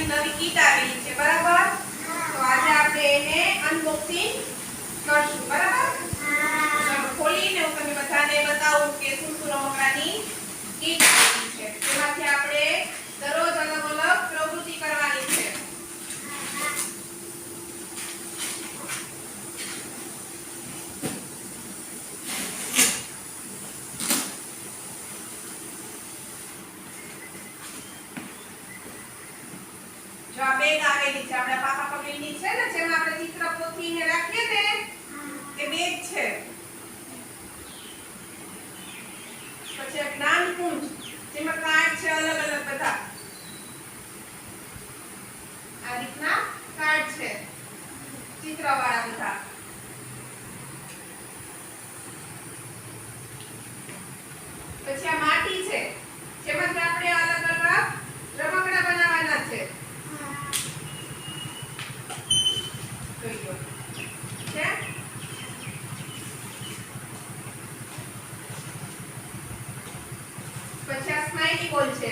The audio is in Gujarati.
નવી કિટ આવેલી છે બરાબર? બેગ આવેલી છે. આપણા પાપા પગલીની છે ને, જેમાં આપણે ચિત્ર પોથીને રાખીએ ને, એ બેગ છે. પછી જ્ઞાન કુંજ જેમાં કાર્ડ છે અલગ અલગ બધા આ રીતના કાર્ડ છે ચિત્રવાળા બધા પછી આ માટી છે જેમાંથી આપણે અલગ અલગ રમકડા બનાવવાના છે છે? પચાસ આ સ્માઈલી બોલ છે